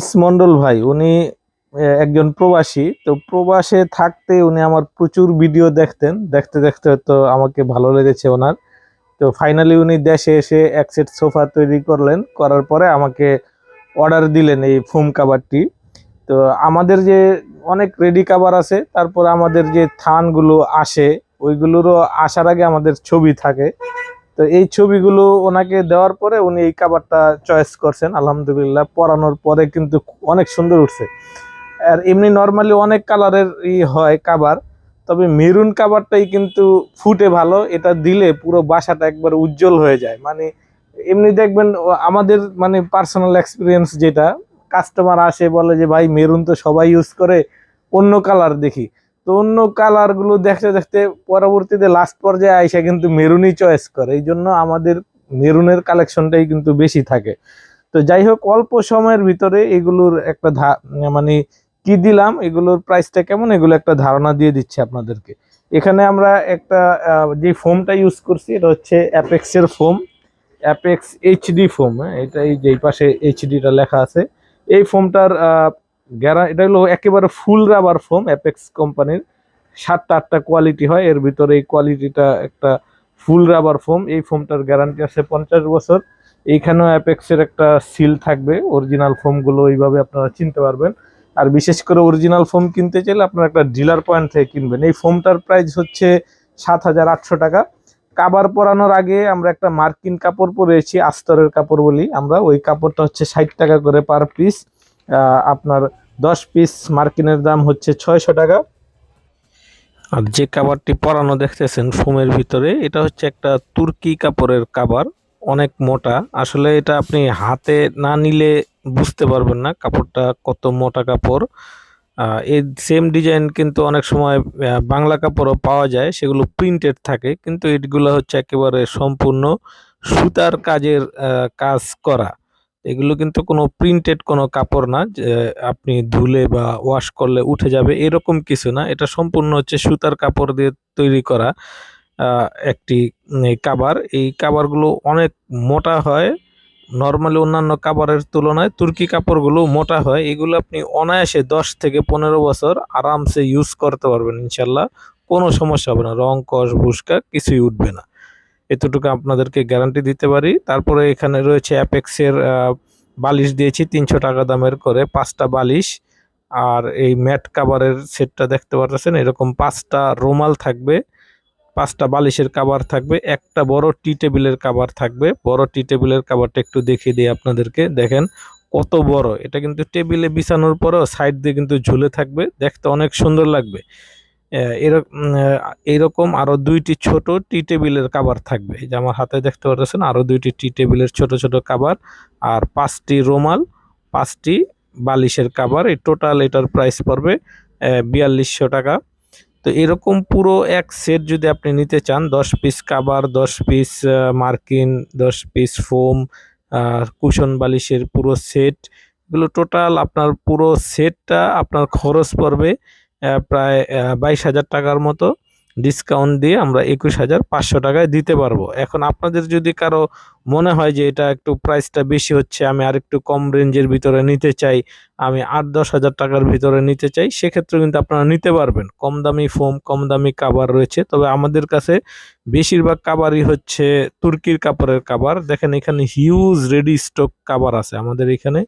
ইসমন্ডল ভাই, উনি একজন প্রবাসী। তো প্রবাসে থাকতে উনি আমার প্রচুর ভিডিও দেখতেন। দেখতে দেখতে তো আমাকে ভালো লেগেছে ওনার। তো ফাইনালি উনি দেশে এসে এক সেট সোফা তৈরি করলেন। করার পরে আমাকে অর্ডার দিলেন এই ফোম কাভারটি তো আমাদের যে অনেক রেডি কাভার আছে, তারপর আমাদের যে থানগুলো আসে, ওইগুলোরও আসার আগে আমাদের ছবি থাকে। তো এই ছবিগুলো ওনাকে দেওয়ার পরে উনি এই কাবারটা চয়েস করছেন, আলহামদুলিল্লাহ। পরানোর পরে কিন্তু অনেক সুন্দর উঠছে। আর এমনি নর্মালি অনেক কালারের ই হয় কাভার তবে মেরুন কাবারটাই কিন্তু ফুটে ভালো। এটা দিলে পুরো বাসাটা একবার উজ্জ্বল হয়ে যায়। মানে এমনি দেখবেন আমাদের মানে পার্সোনাল এক্সপিরিয়েন্স যেটা কাস্টমার আসে বলে যে, ভাই মেরুন তো সবাই ইউজ করে, অন্য কালার দেখি। তো অন্য কালারগুলো দেখতে দেখতে পরবর্তীতে লাস্ট পর্যায়ে আইসা কিন্তু মেরুনই চয়েস করে। এই জন্য আমাদের মেরুনের কালেকশনটাই কিন্তু বেশি থাকে। তো যাই হোক, অল্প সময়ের ভিতরে এগুলোর একটা মানে কি দিলাম, এগুলোর প্রাইসটা কেমন, এগুলো একটা ধারণা দিয়ে দিচ্ছি আপনাদেরকে। এখানে আমরা একটা যে ফোমটা ইউজ করছি, এটা হচ্ছে অ্যাপেক্সের ফোম অ্যাপেক্স এইচডি ফোম এটা এই যে এই পাশে এইচডিটা লেখা আছে। এই ফোমটার গ্যারা এটা হলো একেবারে ফুল রাবার ফোম অ্যাপেক্স কোম্পানির। সাতটা, আটটা কোয়ালিটি হয়, এর ভিতরে এই কোয়ালিটিটা একটা ফুল রাবার ফোম। এই ফোমটার গ্যারান্টি আছে পঞ্চাশ বছর। এইখানেও অ্যাপেক্সের একটা সিল থাকবে। অরিজিনাল ফোমগুলো এইভাবে আপনারা চিনতে পারবেন। আর বিশেষ করে অরিজিনাল ফোম কিনতে চাইলে আপনারা একটা ডিলার পয়েন্ট থেকে কিনবেন। এই ফোমটার প্রাইস হচ্ছে সাত হাজার আটশো টাকা। কাবার পরানোর আগে আমরা একটা মার্কিন কাপড় পরেছি, আস্তরের কাপড় বলি আমরা। ওই কাপড়টা হচ্ছে ষাট টাকা করে পার পিস আপনার দশ পিস মার্কিনের দাম হচ্ছে ছয়শো টাকা। আর যে কাবারটি পরানো দেখতেছেন ফোমের ভিতরে, এটা হচ্ছে একটা তুর্কি কাপড়ের কাবার অনেক মোটা। আসলে এটা আপনি হাতে না নিলে বুঝতে পারবেন না কাপড়টা কত মোটা কাপড়। এই সেম ডিজাইন কিন্তু অনেক সময় বাংলা কাপড়ও পাওয়া যায়, সেগুলো প্রিন্টেড থাকে, কিন্তু এগুলো হচ্ছে একেবারে সম্পূর্ণ সুতার কাজের কাজ করা। এগুলো কিন্তু কোনো প্রিন্টেড কোনো কাপড় না, যে আপনি ধুলে বা ওয়াশ করলে উঠে যাবে, এরকম কিছু না। এটা সম্পূর্ণ হচ্ছে সুতার কাপড় দিয়ে তৈরি করা একটি কাবার। এই কাবারগুলো অনেক মোটা হয় নর্মালি অন্যান্য কাপড়ের তুলনায় তুর্কি কাপড়গুলো মোটা হয়। এগুলো আপনি অনায়াসে দশ থেকে পনেরো বছর আরামসে ইউজ করতে পারবেন ইনশাল্লাহ। কোনো সমস্যা হবে না, রং কস ভুসকা কিছুই উঠবে না। এতটুকু আপনাদেরকে গ্যারান্টি দিতে পারি। তারপরে এখানে রয়েছে অ্যাপেক্সের বালিশ দিয়েছি, তিনশো টাকা দামের করে, পাঁচটা বালিশ। আর এই ম্যাট কাভারের সেটটা দেখতে পাচ্ছেন এরকম পাঁচটা রুমাল থাকবে, পাঁচটা বালিশের কাভার থাকবে, একটা বড় টি টেবিলের কাভার থাকবে। বড় টি টেবিলের কাভারটা একটু দেখিয়ে দিই আপনাদেরকে, দেখেন কত বড়। এটা কিন্তু টেবিলে বিছানোর পরেও সাইড দিয়ে কিন্তু ঝুলে থাকবে, দেখতে অনেক সুন্দর লাগবে। এইরকম আরও দুইটি ছোট টি টেবিলের কাভার থাকবে। যে আমার হাতে দেখতে পাচ্ছেন আরও দুইটি টি টেবিলের ছোট ছোট কাবার আর পাঁচটি রুমাল, পাঁচটি বালিশের কাভার এই টোটাল এটার প্রাইস পড়বে বিয়াল্লিশশো টাকা। তো এরকম পুরো এক সেট যদি আপনি নিতে চান, দশ পিস কাবার, দশ পিস মার্কিন, দশ পিস ফোম কুশন বালিশের পুরো সেট, এগুলো টোটাল আপনার পুরো সেটটা আপনার খরচ পড়বে প্রায় বাইশ হাজার টাকার মতো ডিসকাউন্ট দিয়ে আমরা একুশ হাজার পাঁচশো টাকায় দিতে পারব। এখন আপনাদের যদি কারও মনে হয় যে এটা একটু প্রাইসটা বেশি হচ্ছে, আমি আর একটু কম রেঞ্জের ভিতরে নিতে চাই, আমি আট দশ হাজার টাকার ভিতরে নিতে চাই, সেক্ষেত্রে কিন্তু আপনারা নিতে পারবেন। কম দামি ফোম কম দামি কাবার রয়েছে। তবে আমাদের কাছে বেশিরভাগ কাবারই হচ্ছে তুর্কির কাপড়ের কাবার দেখেন এখানে হিউজ রেডি স্টক কাবার আছে। আমাদের এখানে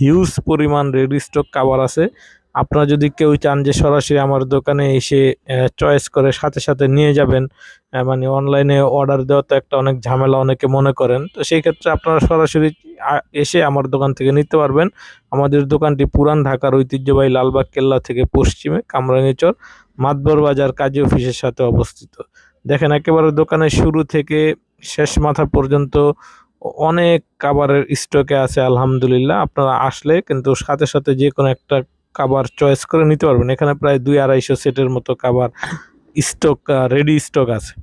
হিউজ পরিমাণ রেডি স্টক কাবার আছে। আপনারা যদি কেউ চান যে সরাসরি আমার দোকানে এসে চয়েস করে সাথে সাথে নিয়ে যাবেন মানে অনলাইনে অর্ডার দেওয়া তো একটা অনেক ঝামেলা অনেকে মনে করেন। তো সেই ক্ষেত্রে আপনারা সরাসরি এসে আমার দোকান থেকে নিতে পারবেন। আমাদের দোকানটি পুরান ঢাকার ঐতিহ্যবাহী লালবাগ কেল্লা থেকে পশ্চিমে কামরাঙ্গীচর মাতবর বাজার কাজী অফিসের সাথে অবস্থিত। দেখেন একেবারে দোকানের শুরু থেকে শেষ মাথা পর্যন্ত অনেক কাবারের স্টকে আছে, আলহামদুলিল্লাহ। আপনারা আসলে কিন্তু সাথে সাথে যে কোনো একটা কাবার চয়েস করে নিতে পারবেন। এখানে প্রায় দুই আড়াইশো সেটের মতো কাবার স্টক রেডি স্টক আছে।